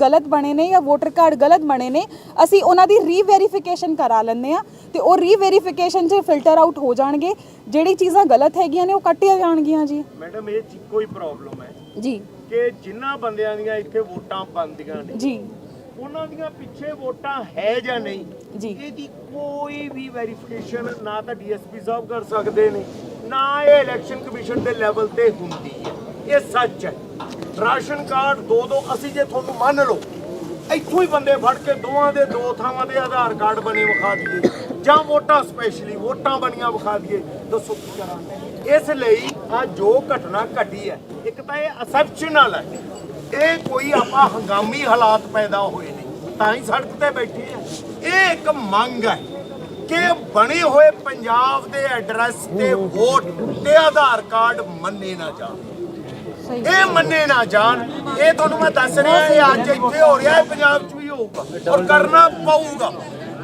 ਗਲਤ ਬਣੇ ਨੇ ਜਾਂ ਵੋਟਰ ਕਾਰਡ ਗਲਤ ਬਣੇ ਨੇ ਅਸੀਂ ਉਹਨਾਂ ਦੀ ਰੀਵੈਰੀਫਿਕੇਸ਼ਨ ਕਰਾ ਲੈਂਦੇ ਆ ਤੇ ਉਹ ਰੀਵੈਰੀਫਿਕੇਸ਼ਨ 'ਚ ਫਿਲਟਰ ਆਊਟ ਹੋ ਜਾਣਗੇ। ਜਿਹੜੀ ਚੀਜ਼ਾਂ ਗਲਤ ਹੈਗੀਆਂ ਨੇ ਉਹ ਕੱਟੀਆਂ ਜਾਣਗੀਆਂ ਜੀ। ਮੈਡਮ ਇਹ ਚ ਕੋਈ ਪ੍ਰੋਬਲਮ ਹੈ ਜੀ। ਕਿ ਜਿਨ੍ਹਾਂ ਬੰਦਿਆਂ ਦੀਆਂ ਇੱਥੇ ਵੋਟਾਂ ਬਣਦੀਆਂ ਨੇ ਜੀ। ਉਹਨਾਂ ਦੀਆਂ ਪਿੱਛੇ ਵੋਟਾਂ ਹੈ ਜਾਂ ਨਹੀਂ ਜੀ। ਇਹਦੀ ਕੋਈ ਵੀ ਵੈਰੀਫਿਕੇਸ਼ਨ ਨਾ ਤਾਂ ਡੀਐਸਪੀ ਸਾਹਿਬ ਕਰ ਸਕਦੇ ਨੇ ਨਾ ਇਹ ਇਲੈਕਸ਼ਨ ਕਮਿਸ਼ਨ ਦੇ ਲੈਵਲ ਤੇ ਹੁੰਦੀ ਹੈ। ਇਹ ਸੱਚ ਹੈ। ਰਾਸ਼ਨ ਕਾਰਡ ਦੋ ਦੋ ਅਸੀਂ ਜੇ ਤੁਹਾਨੂੰ ਮੰਨ ਲਓ ਇੱਥੋਂ ਹੀ ਬੰਦੇ ਫੜ ਕੇ ਦੋਵਾਂ ਦੇ ਦੋ ਥਾਵਾਂ ਦੇ ਆਧਾਰ ਕਾਰਡ ਬਣੇ ਵਿਖਾ ਦਈਏ ਜਾਂ ਵੋਟਾਂ ਸਪੈਸ਼ਲੀ ਵੋਟਾਂ ਬਣੀਆਂ ਵਿਖਾ ਦਈਏ ਦੱਸੋ ਕੀ ਕਰਾਂਗੇ? ਇਸ ਲਈ ਆ ਜੋ ਘਟਨਾ ਘਟੀ ਹੈ ਇੱਕ ਤਾਂ ਇਹ ਅਸੈਪਸ਼ਨਲ ਹੈ ਇਹ ਕੋਈ ਆਪਾਂ ਹੰਗਾਮੀ ਹਾਲਾਤ ਪੈਦਾ ਹੋਏ ਨੇ ਤਾਂ ਹੀ ਸੜਕ ਤੇ ਬੈਠੇ ਆ ਇਹ ਇੱਕ ਮੰਗ ਹੈ ਕਿ ਬਣੇ ਹੋਏ ਪੰਜਾਬ ਦੇ ਐਡਰੈਸ ਤੇ ਵੋਟ ਤੇ ਆਧਾਰ ਕਾਰਡ ਮੰਨੇ ਨਾ ਸਹੀ ਇਹ ਮੰਨੇ ਨਾ ਜਾਣ। ਇਹ ਤੁਹਾਨੂੰ ਮੈਂ ਦੱਸ ਰਿਹਾ ਇਹ ਅੱਜ ਇੱਥੇ ਹੋ ਰਿਹਾ ਹੈ ਪੰਜਾਬ 'ਚ ਵੀ ਹੋਊਗਾ ਔਰ ਕਰਨਾ ਪਊਗਾ।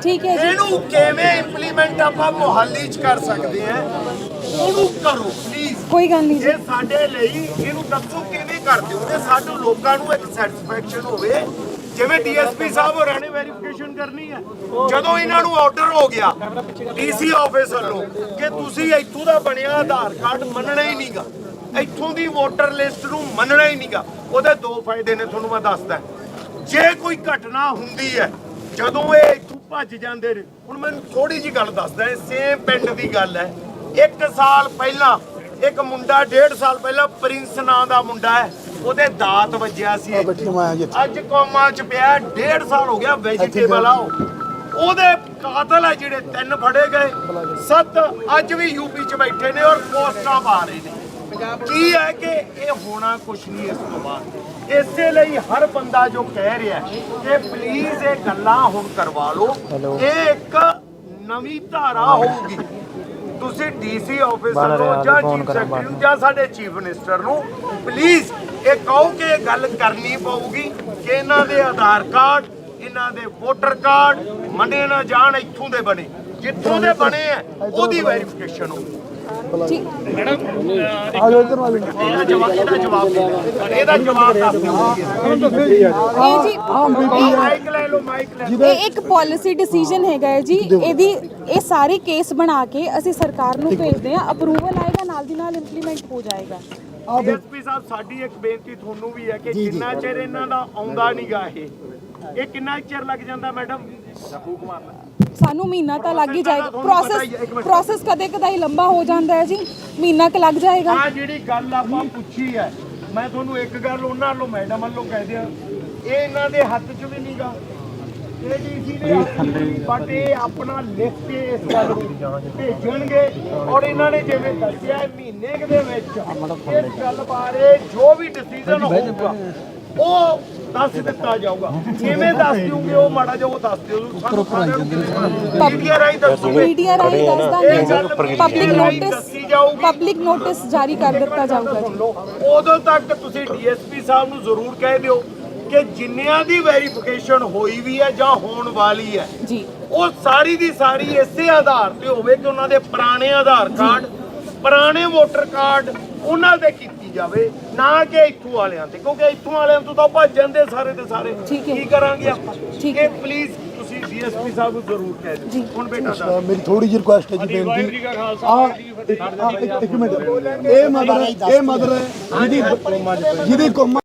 ਠੀਕ ਹੈ ਜੀ। ਇਹਨੂੰ ਕਿਵੇਂ ਇੰਪਲੀਮੈਂਟ ਆਪਾਂ ਮੁਹੱਲੀ 'ਚ ਕਰ ਸਕਦੇ ਹਾਂ ਉਹਨੂੰ ਕਰੋ ਪਲੀਜ਼ ਕੋਈ ਗੱਲ ਨਹੀਂ ਜੀ। ਇਹ ਸਾਡੇ ਲਈ ਇਹਨੂੰ ਦੱਸੋ ਕਿਵੇਂ ਕਰਦੇ ਹੋ ਤੇ ਸਾਡੇ ਲੋਕਾਂ ਨੂੰ ਇੱਕ ਸੈਟੀਸਫੈਕਸ਼ਨ ਹੋਵੇ ਜਿਵੇਂ ਡੀਐਸਪੀ ਸਾਹਿਬ ਹੋਰਾਂ ਨੇ ਵੈਰੀਫਿਕੇਸ਼ਨ ਕਰਨੀ ਹੈ ਜਦੋਂ ਇਹਨਾਂ ਨੂੰ ਆਰਡਰ ਹੋ ਗਿਆ ਡੀਸੀ ਆਫਿਸ ਵੱਲੋਂ ਕਿ ਤੁਸੀਂ ਇੱਥੋਂ ਦਾ ਬਣਿਆ ਆਧਾਰ ਕਾਰਡ ਮੰਨਣਾ ਹੀ ਨਹੀਂਗਾ ਇੱਥੋਂ ਦੀ ਵੋਟਰ ਲਿਸਟ ਨੂੰ ਮੰਨਣਾ ਹੀ ਨਹੀਂਗਾ ਉਹਦੇ ਦੋ ਫਾਇਦੇ ਨੇ ਤੁਹਾਨੂੰ ਮੈਂ ਦੱਸਦਾ। ਜੇ ਕੋਈ ਘਟਨਾ ਹੁੰਦੀ ਹੈ ਜਦੋਂ ਇਹ ਇੱਥੋਂ ਭੱਜ ਜਾਂਦੇ ਨੇ ਹੁਣ ਮੈਨੂੰ ਥੋੜੀ ਜੀ ਗੱਲ ਦੱਸਦਾ ਇਹ ਸੇਮ ਪਿੰਡ ਦੀ ਗੱਲ ਹੈ। ਇੱਕ ਸਾਲ ਪਹਿਲਾਂ ਇੱਕ ਮੁੰਡਾ ਡੇਢ ਸਾਲ ਪਹਿਲਾਂ ਪ੍ਰਿੰਸ ਨਾਂ ਦਾ ਮੁੰਡਾ ਹੈ ਉਹਦੇ ਦਾਤ ਵੱਜਿਆ ਸੀ। ਅੱਜ ਕੌਮਾਂ ਚ ਪਿਆ ਡੇਢ ਸਾਲ ਹੋ ਗਿਆ ਵੈਜੀਟੇਬਲ ਆ ਉਹ। ਉਹਦੇ ਕਾਤਲ ਹੈ ਜਿਹੜੇ ਤਿੰਨ ਫੜੇ ਗਏ। ਸੱਤ ਅੱਜ ਵੀ ਯੂਪੀ ਚ ਬੈਠੇ ਨੇ ਔਰ ਪੋਸਟਾਂ ਪਾ ਰਹੇ ਨੇ। ਕੀ ਹੈ ਕਿ ਇਹ ਹੋਣਾ ਕੁਛ ਨਹੀਂ ਇਸ ਤੋਂ ਬਾਅਦ। ਇਸੇ ਲਈ ਹਰ ਬੰਦਾ ਜੋ ਕਹਿ ਰਿਹਾ ਕਿ ਪਲੀਜ਼ ਇਹ ਗੱਲਾਂ ਹੁਣ ਕਰਵਾ ਲਓ। ਇਹ ਇੱਕ ਨਵੀਂ ਧਾਰਾ ਹੋਊਗੀ। ਤੁਸੀਂ ਡੀਸੀ ਆਫਿਸਰ ਨੂੰ ਜਾਂ ਚੀਫ ਸੈਕਟਰੀ ਨੂੰ ਜਾਂ ਸਾਡੇ ਚੀਫ ਮਿਨਿਸਟਰ ਨੂੰ ਪਲੀਜ਼ ਇਹ ਕਹੋ ਕਿ ਇਹ ਗੱਲ ਕਰਨੀ ਪਊਗੀ ਕਿ ਇਹਨਾਂ ਦੇ ਆਧਾਰ ਕਾਰਡ ਇਹਨਾਂ ਦੇ ਵੋਟਰ ਕਾਰਡ ਮੰਨੇ ਨਾ ਜਾਣ ਇੱਥੋਂ ਦੇ ਬਣੇ। ਜਿੱਥੋਂ ਦੇ ਬਣੇ ਆ ਉਹਦੀ ਵੈਰੀਫਿਕੇਸ਼ਨ ਹੋਊਗੀ ਜਵਾਬ ਇਹਦਾ ਜਵਾਬ ਦੇ ਦਿਓ। ਇਹਦਾ ਜਵਾਬ ਦੱਸ ਇਹ ਜੀ ਮਾਈਕ ਲੈ ਲਓ ਮਾਈਕ ਲੈ ਲਓ। ਇਹ ਇੱਕ ਪਾਲਿਸੀ ਡਿਸੀਜਨ ਹੈਗਾ ਹੈ ਜੀ। ਇਹਦੀ ਇਹ ਸਾਰੇ ਕੇਸ ਬਣਾ ਕੇ ਅਸੀਂ ਸਰਕਾਰ ਨੂੰ ਭੇਜਦੇ ਹਾਂ। ਅਪਰੂਵਲ ਆਏਗਾ ਨਾਲ ਦੀ ਨਾਲ ਇੰਪਲੀਮੈਂਟ ਹੋ ਜਾਏਗਾ। ਡੀਐਸਪੀ ਸਾਹਿਬ ਸਾਡੀ ਇੱਕ ਬੇਨਤੀ ਤੁਹਾਨੂੰ ਵੀ ਹੈ ਕਿ ਜਿੰਨਾ ਚਿਰ ਇਹਨਾਂ ਦਾ ਆਉਂਦਾ ਨਹੀਂਗਾ ਇਹ ਇਹ ਕਿੰਨਾ ਚਿਰ ਲੱਗ ਜਾਂਦਾ ਮੈਡਮ? ਸਾਨੂੰ ਮਹੀਨਾ ਤਾਂ ਲੱਗ ਹੀ ਜਾਏਗਾ। ਤੁਹਾਨੂੰ ਪਤਾ ਪ੍ਰੋਸੈਸ ਹੀ ਹੈ, ਇੱਕ ਮਿੰਟ। ਪ੍ਰੋਸੈਸ ਕਦੇ ਕਦਾਈ ਲੰਬਾ ਹੋ ਜਾਂਦਾ ਹੈ ਜੀ। ਮਹੀਨਾ ਕੁ ਲੱਗ ਜਾਏਗਾ। ਆ ਜਿਹੜੀ ਗੱਲ ਆਪਾਂ ਪੁੱਛੀ ਹੈ ਮੈਂ ਤੁਹਾਨੂੰ ਇੱਕ ਗੱਲ ਉਹਨਾਂ ਵੱਲੋਂ ਮੈਡਮ ਵੱਲੋਂ ਕਹਿ ਦਿਆਂ। ਇਹ ਇਹਨਾਂ ਦੇ ਹੱਥ 'ਚ ਵੀ ਨਹੀਂਗਾ ਇਹ ਡੀਸੀ ਦੇ ਹੱਥ 'ਚ ਨਹੀਂ ਬਟ ਇਹ ਆਪਣਾ ਲਿਖ ਕੇ ਇਸ ਗੱਲ ਨੂੰ ਭੇਜਣਗੇ। ਔਰ ਇਹਨਾਂ ਨੇ ਜਿਵੇਂ ਦੱਸਿਆ ਹੈ, ਮਹੀਨੇ ਕੁ ਦੇ ਵਿੱਚ ਇਸ ਗੱਲ ਬਾਰੇ ਜੋ ਵੀ ਡਿਸੀਜਨ ਹੋਊਗਾ ਉਹ ਦੱਸ ਦਿੱਤਾ ਜਾਊਗਾ। ਕਿਵੇਂ ਦੱਸ ਦਿਓਗੇ ਉਹ ਮਾੜਾ ਜਿਹਾ ਉਹ ਦੱਸ ਦਿਓ। ਸਾਨੂੰ ਸਾਰਿਆਂ ਨੂੰ। ਮੀਡੀਆ ਰਾਹੀਂ ਦੱਸੋਗੇ ਮੀਡੀਆ ਰਾਹੀਂ ਦੱਸ ਇਹ ਦਾਂਗੇ ਗੱਲ ਪਬਲਿਕ media ਰਾਹੀਂ ਨੋਟਿਸ ਦੱਸੀ ਜਾਊਗੀ। ਪਬਲਿਕ ਨੋਟਿਸ ਜਾਰੀ ਕਰ ਦਿੱਤਾ ਜਾਊਗਾ ਜੀ। ਲਓ। ਉਦੋਂ ਤੱਕ ਤੁਸੀਂ ਡੀਐਸਪੀ ਸਾਹਿਬ ਨੂੰ ਜ਼ਰੂਰ ਕਹਿ ਦਿਓ ਕਿ ਜਿੰਨਿਆਂ ਦੀ ਵੈਰੀਫਿਕੇਸ਼ਨ ਹੋਈ ਵੀ ਹੈ ਜਾਂ ਹੋਣ ਵਾਲੀ ਹੈ ਜੀ। ਉਹ ਸਾਰੀ ਦੀ ਸਾਰੀ ਇਸੇ ਆਧਾਰ ਤੇ ਹੋਵੇ ਕਿ ਉਹਨਾਂ ਦੇ ਪੁਰਾਣੇ ਆਧਾਰ ਕਾਰਡ ਪੁਰਾਣੇ ਵੋਟਰ ਕਾਰਡ ਉਹਨਾਂ ਕੀਤੀ ਜਾਵੇ ਨਾ ਕਿ ਇੱਥੋਂ ਵਾਲਿਆਂ ਤੇ ਕਿਉਂਕਿ ਇੱਥੋਂ ਵਾਲਿਆਂ ਤੋਂ ਤਾਂ ਭੱਜ ਜਾਂਦੇ ਸਾਰੇ ਦੇ ਸਾਰੇ। ਠੀਕ ਹੈ। ਕੀ ਕਰਾਂਗੇ ਆਪਾਂ? ਠੀਕ ਇਹ। ਪਲੀਜ਼ ਤੁਸੀਂ ਡੀਐਸਪੀ ਸਾਹਿਬ ਨੂੰ ਜ਼ਰੂਰ ਕਹਿ। ਦਿਓ। ਹੁਣ ਬੇਟਾ ਦੱਸ। ਅ, ਮੇਰੀ ਥੋੜੀ ਜਿਹੀ ਰਿਕੁਐਸਟ ਹੈ ਜੀ ਬੇਨਤੀ। ਆ ਇੱਕ ਮਿੰਟ। ਇਹ ਮਦਰ ਹੈ ਇਹ ਮਦਰ ਹੈ ਜਿਹਦੀ ਜਿਹਦੀ ਕੌਮਾਂ